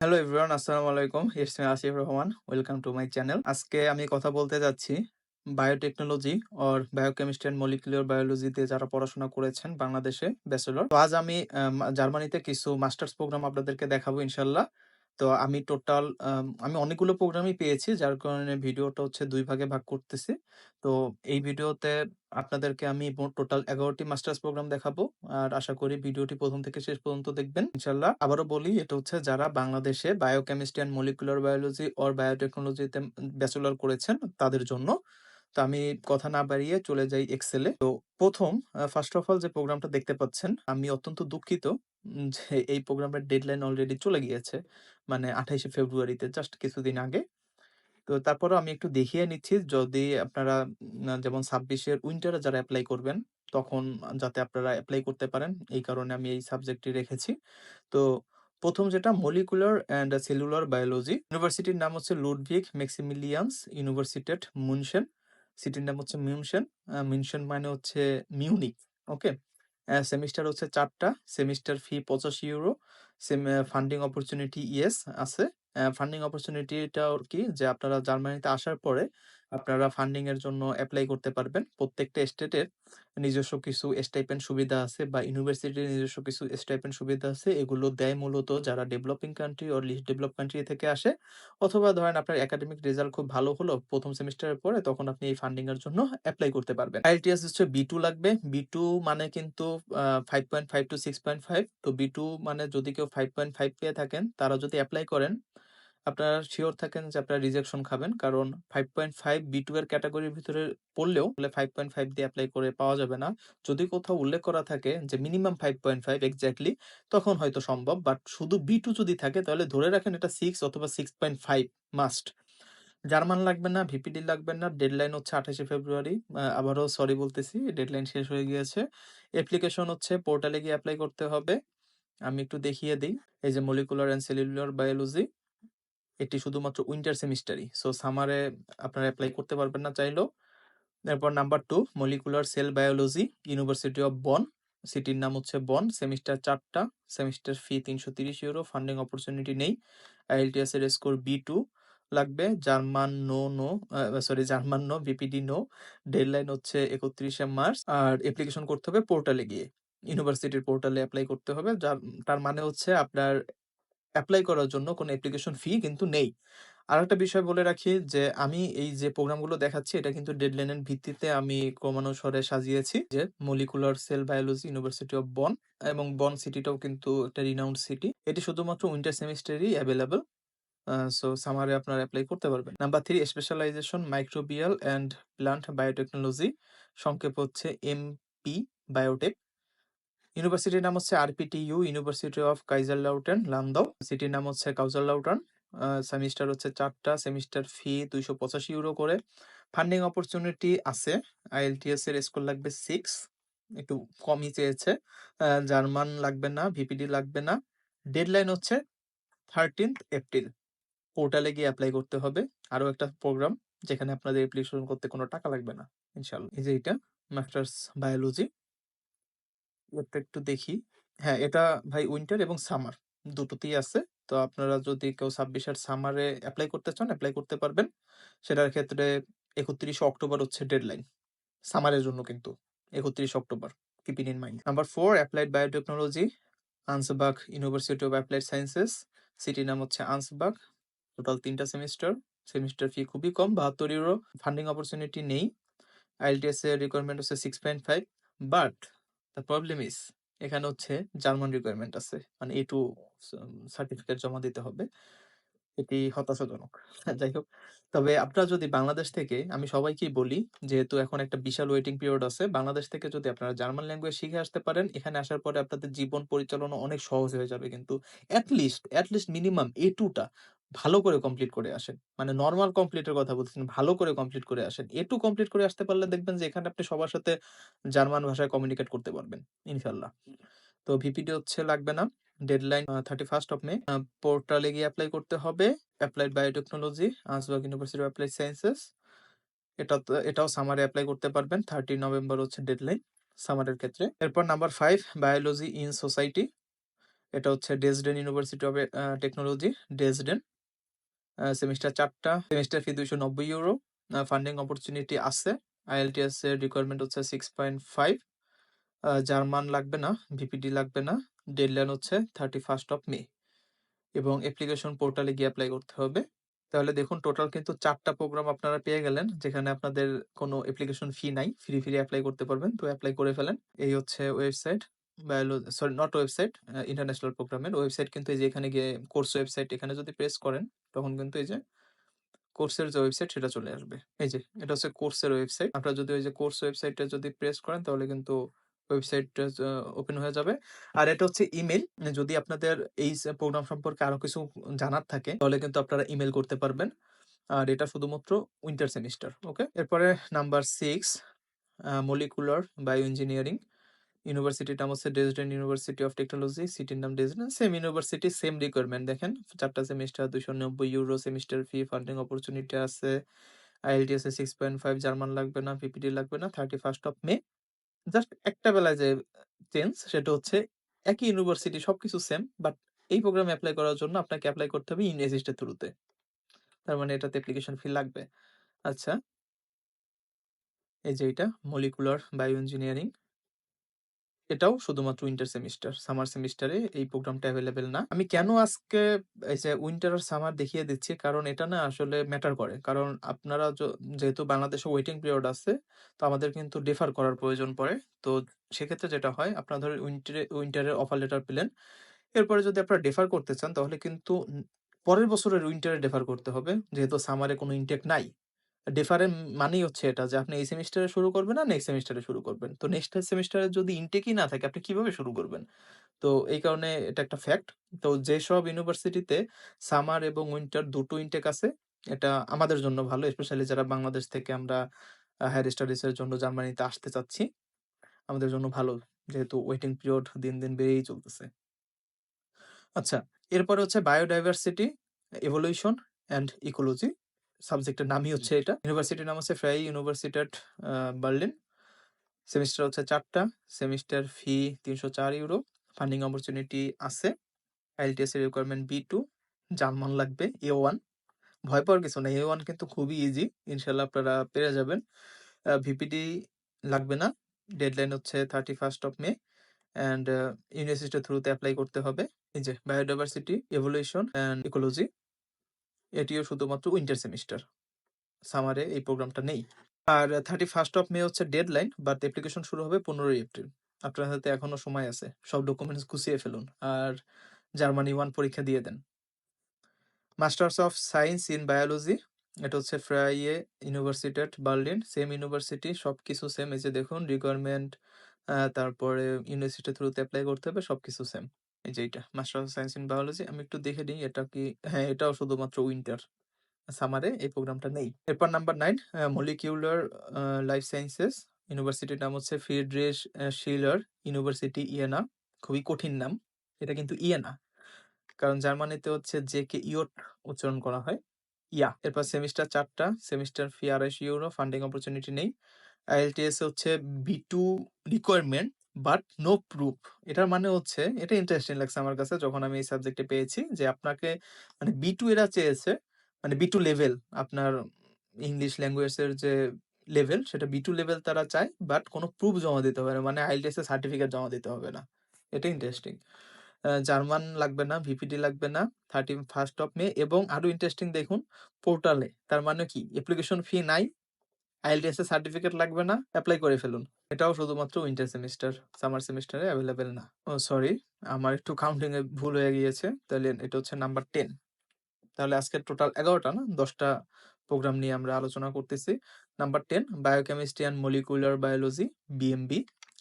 Hello everyone আসসালামু আলাইকুম। It's me Asif Rahman welcome to my channel আজকে আমি কথা বলতে যাচ্ছি biotechnology or biochemistry and molecular বায়োলজিতে যারা পড়াশোনা করেছেন বাংলাদেশে ব্যাচেলর তো আজ আমি জার্মানিতে কিছু মাস্টার্স প্রোগ্রাম আপনাদেরকে দেখাবো ইনশাল্লাহ তো আমি টোটাল আমি অনেকগুলো প্রোগ্রামই পেয়েছি, যার কারণে ভিডিওটা হচ্ছে দুই ভাগে ভাগ করতেছি। তো এই ভিডিওতে আপনাদেরকে আমি টোটাল এগারোটি মাস্টার্স প্রোগ্রাম দেখাবো। আর আশা করি ভিডিওটি প্রথম থেকে শেষ পর্যন্ত দেখবেন। ইনশাল্লাহ আবারও বলি, এটা হচ্ছে যারা বাংলাদেশে biochemistry and molecular biology or বায়োটেকনোলজিতে bachelor করেছেন তাদের জন্য। তো আমি কথা না বাড়িয়ে চলে যাই এক্সেলে তো প্রথম ফার্স্ট অফ অল যে প্রোগ্রামটা দেখতে পাচ্ছেন, আমি অত্যন্ত দুঃখিত যে এই প্রোগ্রামের ডেডলাইন অলরেডি চলে গিয়েছে মানে আঠাইশে ফেব্রুয়ারিতে জাস্ট কিছুদিন আগে। তো তারপরেও আমি একটু দেখিয়ে নিচ্ছি, যদি আপনারা যেমন ছাব্বিশের উইন্টারে যারা অ্যাপ্লাই করবেন, তখন যাতে আপনারা অ্যাপ্লাই করতে পারেন, এই কারণে আমি এই সাবজেক্টটি রেখেছি। তো প্রথম যেটা মলিকুলার অ্যান্ড সেলুলার বায়োলজি ইউনিভার্সিটির নাম হচ্ছে লুডভিক ম্যাক্সিমিলিয়ান্স ইউনিভার্সিটেট মুনশেন সিটির নাম হচ্ছে মিউনশন মিউনশন মানে হচ্ছে মিউনিক, ওকে? সেমিস্টার হচ্ছে চারটা, সেমিস্টার ফি পঁচাশি ইউরো ফান্ডিং অপরচুনিটি ইয়েস আছে। ফান্ডিং অপরচুনিটিটা কি? যে আপনারা জার্মানিতে আসার পরে আপনারা ফান্ডিং এর জন্য অ্যাপ্লাই করতে পারবেন। প্রত্যেকটা স্টেটের নিজস্ব কিছু স্টাইপেন্ড সুবিধা আছে বা ইউনিভার্সিটির নিজস্ব কিছু স্টাইপেন্ড সুবিধা আছে। এগুলো দেয় মূলত যারা ডেভেলপিং কান্ট্রি ও লিস্ট ডেভেলপ কান্ট্রি থেকে আসে। অথবা ধরেন আপনার একাডেমিক রেজাল্ট খুব ভালো হলো প্রথম সেমিস্টারের পরে তখন আপনি এই ফান্ডিং এর জন্য অ্যাপ্লাই করতে পারবেন। আইএলটিএস হচ্ছে বি টু লাগবে। বি টু মানে কিন্তু five point five to six point five তো বি টু মানে যদি কেউ ফাইভ পয়েন্ট ফাইভ পেয়ে থাকেন, তারা যদি অ্যাপ্লাই করেন আপনারা শিওর থাকেন যে আপনারা রিজেকশন খাবেন। কারণ five point five B two এর ক্যাটাগরির ভিতরে পড়লেও ফাইভ পয়েন্ট ফাইভ দিয়ে অ্যাপ্লাই করে পাওয়া যাবে না। যদি কোথাও উল্লেখ করা থাকে যে minimum five point five exactly তখন হয়তো সম্ভব। বাট শুধু বি টু যদি থাকে, তাহলে ধরে রাখেন এটা সিক্স অথবা six point five must German লাগবে না ভিপিডি লাগবে না ডেডলাইন হচ্ছে আঠাশে ফেব্রুয়ারি। আবারও সরি বলতেছি ডেডলাইন শেষ হয়ে গিয়েছে। অ্যাপ্লিকেশন হচ্ছে পোর্টালে গিয়ে অ্যাপ্লাই করতে হবে। আমি একটু দেখিয়ে দিই। এই যে মলিকুলার অ্যান্ড সেলুলার বায়োলজি এটি শুধুমাত্র উইন্টার সেমিস্টারই সো সামারে আপনারা অ্যাপ্লাই করতে পারবেন না চাইলেও। এরপর number two molecular cell biology university of Bonn সিটির নাম হচ্ছে বন সেমিস্টার চারটা সেমিস্টার ফি তিনশো তিরিশ ইউরো ফান্ডিং অপরচুনিটি নেই। আইএলটিএস এর স্কোর বি টু লাগবে। German no no sorry German no VPD no deadline হচ্ছে একত্রিশে মার্চ। আর অ্যাপ্লিকেশন করতে হবে পোর্টালে গিয়ে। ইউনিভার্সিটির পোর্টালে অ্যাপ্লাই করতে হবে। যার, তার মানে হচ্ছে আপনার অ্যাপ্লাই করার জন্য কোনো অ্যাপ্লিকেশন ফি কিন্তু নেই। আর একটা বিষয় বলে রাখি যে, আমি এই যে প্রোগ্রামগুলো দেখাচ্ছি, এটা কিন্তু ডেডলাইনের ভিত্তিতে আমি ক্রমানুসারে সাজিয়েছি যে molecular cell biology university of Bonn এবং বন সিটিটাও কিন্তু একটা রিনাউন্ড সিটি এটি শুধুমাত্র উইন্টার সেমিস্টারই অ্যাভেলেবল সো সামারে আপনারা অ্যাপ্লাই করতে পারবেন। Number three specialisation microbial and plant biotechnology সংক্ষেপ হচ্ছে এমপি বায়োটেক ইউনিভার্সিটির নাম হচ্ছে আরপিটিইউ ইউনিভার্সিটি অফ কাইজারলাউটেন লামদাও সিটির নাম হচ্ছে কাউজারলাউটান সেমিস্টার হচ্ছে চারটা সেমিস্টার ফি দুইশো পঁচাশি ইউরো করে। ফান্ডিং অপরচুনিটি আছে। আইএলটিএস এর স্কোর লাগবে সিক্স একটু কমই চেয়েছে। জার্মান লাগবে না ভিপিডি লাগবে না। ডেডলাইন হচ্ছে থার্টিন্থ এপ্রিল পোর্টালে গিয়ে অ্যাপ্লাই করতে হবে। আরও একটা প্রোগ্রাম যেখানে আপনাদের অ্যাপ্লিকেশন করতে কোনো টাকা লাগবে না ইনশাল্লাহ এই যে এটা মাস্টার্স বায়োলজি এটা একটু দেখি। হ্যাঁ এটা ভাই উইন্টার এবং সামার দুটোতেই আছে। তো আপনারা যদি কেউ ছাব্বিশের সামারে অ্যাপ্লাই করতে চান অ্যাপ্লাই করতে পারবেন। সেটার ক্ষেত্রে একত্রিশে অক্টোবর হচ্ছে ডেডলাইন সামারের জন্য কিন্তু একত্রিশ October keeping in mind number four applied biotechnology Ansbach university of applied sciences city নাম হচ্ছে আনসবাগ টোটাল তিনটা সেমিস্টার সেমিস্টার ফি খুবই কম, বাহাত্তর ইউরো ফান্ডিং অপরচুনিটি নেই। আইএলটিএস এর রিকোয়ারমেন্ট হচ্ছে six point five but the problem is এখানে হচ্ছে জার্মান রিকোয়ারমেন্ট আছে। মানে এ টু সার্টিফিকেট জমা দিতে হবে। এটি হতাশাজনক। যাই হোক। তবে আপনারা যদি বাংলাদেশ থেকে, আমি সবাইকেই বলি, যেহেতু এখন একটা বিশাল ওয়েটিং পিরিয়ড আছে, বাংলাদেশ থেকে যদি আপনারা জার্মান ল্যাঙ্গুয়েজ শিখে আসতে পারেন, এখানে আসার পরে আপনাদের জীবন পরিচালনা অনেক সহজ হয়ে যাবে কিন্তু অ্যাটলিস্ট অ্যাটলিস্ট মিনিমাম এ টুটা ভালো করে কমপ্লিট করে আসেন। মানে নর্মাল কমপ্লিটের কথা বলছেন ভালো করে কমপ্লিট করে আসেন। এ টু কমপ্লিট করে আসতে পারলে দেখবেন যে এখানে আপনি সবার সাথে জার্মান ভাষায় কমিউনিকেট করতে পারবেন, ইনশাল্লাহ। তো ভিপিডি হচ্ছে লাগবে না। Deadline thirty first of May পোর্টালে গিয়ে অ্যাপ্লাই করতে হবে। Applied biotechnology Ansbach university of applied sciences এটা এটাও সামারে অ্যাপ্লাই করতে পারবেন। থার্টি নভেম্বর হচ্ছে ডেডলাইন সামারের ক্ষেত্রে। এরপর number five biology in society এটা হচ্ছে Dresden university of technology Dresden semester চারটা সেমিস্টার ফি দুইশো নব্বই ইউরো ফান্ডিং অপরচুনিটি আছে। আইএলটিএস এর রিকোয়ারমেন্ট হচ্ছে সিক্স পয়েন্ট ফাইভ জার্মান লাগবে না, ভিপিডি লাগবে না ডেডলাইন হচ্ছে থার্টি ফার্স্ট অফ মে এবং অ্যাপ্লিকেশন পোর্টালে গিয়ে অ্যাপ্লাই করতে হবে। তাহলে দেখুন টোটাল কিন্তু চারটা প্রোগ্রাম আপনারা পেয়ে গেলেন, যেখানে আপনাদের কোনো অ্যাপ্লিকেশন ফি নাই ফ্রি ফ্রি অ্যাপ্লাই করতে পারবেন। তো অ্যাপ্লাই করে ফেলেন। এই হচ্ছে website biology sorry not website international প্রোগ্রামের ওয়েবসাইট কিন্তু এই যে এখানে গিয়ে কোর্স ওয়েবসাইট এখানে যদি প্রেস করেন, তখন কিন্তু এই যে কোর্সের যে ওয়েবসাইট সেটা চলে আসবে। এই যে, এটা হচ্ছে কোর্সের ওয়েবসাইট আপনারা যদি ওই যে কোর্স ওয়েবসাইটটা যদি প্রেস করেন, তাহলে কিন্তু ওয়েবসাইটটা ওপেন হয়ে যাবে। আর এটা হচ্ছে ইমেল যদি আপনাদের এই প্রোগ্রাম সম্পর্কে আরও কিছু জানার থাকে, তাহলে কিন্তু আপনারা ইমেল করতে পারবেন। আর এটা শুধুমাত্র উইন্টার সেমিস্টার ওকে এরপরে number six molecular bio engineering ইউনিভার্সিটির নাম হচ্ছে ডেসডেন ইউনিভার্সিটি অফ টেকনোলজি সিটির নাম Dresden same university same requirement দেখেন। চারটা সেমিস্টার দুশো নব্বই euro semester fee funding opportunity আছে IELTS six point five German লাগবে না পিপিডি লাগবে না thirty first of May just একটা বেলায় যে, চেঞ্জ সেটা হচ্ছে একই ইউনিভার্সিটি সবকিছু সেম, বাট এই প্রোগ্রামে অ্যাপ্লাই করার জন্য আপনাকে অ্যাপ্লাই করতে হবে ইউনিভার্সিটির থ্রুতে তার মানে এটাতে অ্যাপ্লিকেশন ফি লাগবে। আচ্ছা। এই যে এটা মলিকুলার বায়ো ইঞ্জিনিয়ারিং এটাও শুধুমাত্র উইন্টার সেমিস্টার সামার সেমিস্টারে এই প্রোগ্রামটা অ্যাভেলেবেল না। আমি কেন আজকে এই যে উইন্টার আর সামার দেখিয়ে দিচ্ছি, কারণ এটা না আসলে ম্যাটার করে। কারণ আপনারা যেহেতু বাংলাদেশে ওয়েটিং পিরিয়ড আছে, তো আমাদের কিন্তু ডিফার করার প্রয়োজন পড়ে। তো সেক্ষেত্রে যেটা হয়, আপনারা ধরেন উইন্টারে উইন্টারের অফার লেটার পেলেন। এরপরে যদি আপনারা ডেফার করতে চান, তাহলে কিন্তু পরের বছরের উইন্টারে ডেফার করতে হবে। যেহেতু সামারে কোনো ইনটেক নাই ডেফারের মানেই হচ্ছে এটা যে আপনি এই সেমিস্টারে শুরু করবেন না নেক্সট সেমিস্টারে শুরু করবেন। তো নেক্সট সেমিস্টারে যদি ইনটেকই না থাকে, আপনি কীভাবে শুরু করবেন? তো এই কারণে এটা একটা ফ্যাক্ট তো যেসব ইউনিভার্সিটিতে সামার এবং উইন্টার দুটো ইনটেক আছে, এটা আমাদের জন্য ভালো স্পেশালি যারা বাংলাদেশ থেকে আমরা হায়ার স্টাডিজ এর জন্য জার্মানিতে আসতে চাচ্ছি, আমাদের জন্য ভালো, যেহেতু ওয়েটিং পিরিয়ড দিন দিন বেড়েই চলতেছে। আচ্ছা এরপরে হচ্ছে বায়োডাইভার্সিটি এভলিউশন অ্যান্ড ইকোলজি সাবজেক্টের নামই হচ্ছে এটা। ইউনিভার্সিটির নাম হচ্ছে Frei university at Berlin semester হচ্ছে চারটা সেমিস্টার ফি তিনশো চার ইউরো ফান্ডিং অপরচুনিটি আছে। আইএলটিএস এর রিকোয়ারমেন্ট বি টু জার্মান লাগবে এ ওয়ান ভয় পাওয়ার কিছু না এ ওয়ান কিন্তু খুবই ইজি ইনশাল্লাহ আপনারা পেরে যাবেন। ভিপিডি লাগবে না। ডেডলাইন হচ্ছে thirty first of May and ইউনিভার্সিটির থ্রুতে অ্যাপ্লাই করতে হবে। এই যে বায়োডাইভার্সিটি এভলিউশন অ্যান্ড ইকোলজি এটিও শুধুমাত্র উইন্টার সেমিস্টার সামারে এই প্রোগ্রামটা নেই। আর থার্টি ফার্স্ট অফ মে হচ্ছে ডেডলাইন বাট অ্যাপ্লিকেশন শুরু হবে পনেরোই এপ্রিল আপনার হাতে এখনও সময় আছে। সব ডকুমেন্টস গুছিয়ে ফেলুন। আর জার্মানি ওয়ান পরীক্ষা দিয়ে দেন। Masters of science in biology এটা হচ্ছে ফ্রাইয়ে university at Berlin same university সব কিছু সেম এই যে দেখুন রিকোয়ারমেন্ট তারপরে ইউনিভার্সিটি থ্রুতে অ্যাপ্লাই করতে হবে সব কিছু সেম এই যে এটা master of science in biology আমি একটু দেখে নিই এটা কি হ্যাঁ এটাও শুধুমাত্র উইন্টার সামারে এই প্রোগ্রামটা নেই। এরপর number nine molecular life sciences ইউনিভার্সিটির নাম হচ্ছে ফিড্রেস শিলার ইউনিভার্সিটি ইয়েনা খুবই কঠিন নাম, এটা কিন্তু ইয়েনা কারণ জার্মানিতে হচ্ছে যে কে ইয়ট উচ্চারণ করা হয় ইয়া এরপর সেমিস্টার চারটা সেমিস্টার ফি আড়াইশো ইউরো ফান্ডিং অপরচুনিটি নেই আইএলটিএস হচ্ছে B two requirement but no proof. এটার মানে হচ্ছে, এটা ইন্টারেস্টিং লাগছে আমার কাছে যখন আমি এই সাবজেক্টে পেয়েছি যে আপনাকে মানে বি টু এরা চেয়েছে মানে বি টু লেভেল আপনার ইংলিশ ল্যাঙ্গুয়েজের যে লেভেল সেটা বি টু লেভেল তারা চায় বাট কোনো প্রুফ জমা দিতে হবে না মানে আইএলটিএস এর সার্টিফিকেট জমা দিতে হবে না। এটা ইন্টারেস্টিং জার্মান লাগবে না ভিপিডি লাগবে না থার্টি ফার্স্ট অফ মে এবং আরও ইন্টারেস্টিং দেখুন পোর্টালে তার মানে কি? অ্যাপ্লিকেশন ফি নাই আইএলটিএস এর সার্টিফিকেট লাগবে না অ্যাপ্লাই করে ফেলুন। এটাও শুধুমাত্র উইন্টার সেমিস্টার সামার সেমিস্টারে অ্যাভেলেবেল না। ও সরি আমার একটু কাউন্টিং এ ভুল হয়ে গিয়েছে, তাহলে এটা হচ্ছে নাম্বার টেন তাহলে আজকে টোটাল এগারোটা না? দশটা প্রোগ্রাম নিয়ে আমরা আলোচনা করতেছি। Number ten biochemistry and molecular biology BMB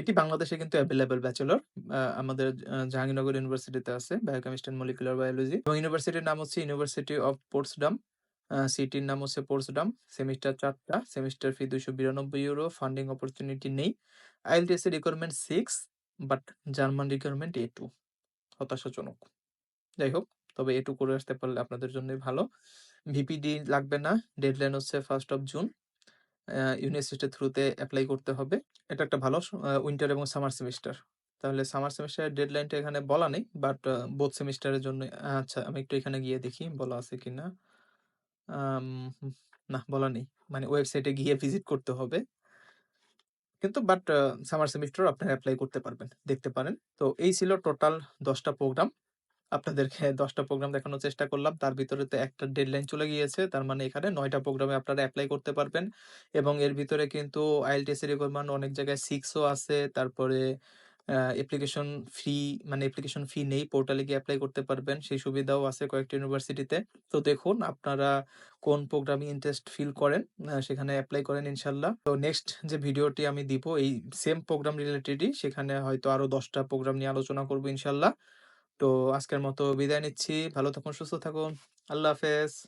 এটি বাংলাদেশে কিন্তু অ্যাভেলেবেল ব্যাচেলর আমাদের জাহাঙ্গীরনগর ইউনিভার্সিটিতে আছে বায়োকেমিস্ট্রি অ্যান্ড মলিকুলার বায়োলজি এবং ইউনিভার্সিটির নাম হচ্ছে ইউনিভার্সিটি অফ পোর্টসডাম সিটির নাম হচ্ছে পোর্টসডাম। সেমিস্টার চারটা, সেমিস্টার ফি দুইশো বিরানব্বই ইউরো ফান্ডিং অপরচুনিটি নেই। আইএলটিএস এর requirement six but German requirement A two হতাশাজনক। যাই হোক, তবে এটু করে আসতে পারলে আপনাদের জন্যই ভালো। ভিপিডি লাগবে না ডেডলাইন হচ্ছে ফার্স্ট অফ জুন ইউনিভার্সিটির থ্রুতে অ্যাপ্লাই করতে হবে। এটা একটা ভালো উইন্টার এবং সামার সেমিস্টার তাহলে সামার সেমেস্টারের ডেডলাইনটা এখানে বলা নেই। বাট বোথ সেমিস্টারের জন্য আচ্ছা আমি একটু এখানে গিয়ে দেখি, বলা আছে কিনা। না বলা নেই। মানে ওয়েবসাইটে গিয়ে ভিজিট করতে হবে। কিন্তু বাট সামার সেমিস্টারও আপনারা এপ্লাই করতে পারবেন। দেখতে পারেন। তো এই ছিল টোটাল ১০ টা প্রোগ্রাম। আপনাদেরকে ১০ টা প্রোগ্রাম দেখানোর চেষ্টা করলাম। তার ভিতরে তো একটা ডেডলাইন চলে গিয়েছে। তার মানে এখানে ৯ টা প্রোগ্রামে আপনারা এপ্লাই করতে পারবেন। এবং এর ভিতরে কিন্তু IELTS এর রিকোয়ারমেন্ট অনেক জায়গায় 6 ও আছে। তারপরে অ্যাপ্লিকেশন ফি মানে অ্যাপ্লিকেশন ফি নেই। পোর্টালে গিয়ে অ্যাপ্লাই করতে পারবেন। সেই সুবিধাও আছে কয়েকটি ইউনিভার্সিটিতে। তো দেখুন আপনারা কোন প্রোগ্রামে ইন্টারেস্ট ফিল করেন। সেখানে অ্যাপ্লাই করেন ইনশাল্লাহ তো নেক্সট যে ভিডিওটি আমি দিব এই সেম প্রোগ্রাম রিলেটেডই। সেখানে হয়তো আরও ১০ টা প্রোগ্রাম নিয়ে আলোচনা করব ইনশাল্লাহ তো আজকের মতো বিদায় নিচ্ছি। ভালো থাকুন, সুস্থ থাকুন। আল্লাহ হাফেজ।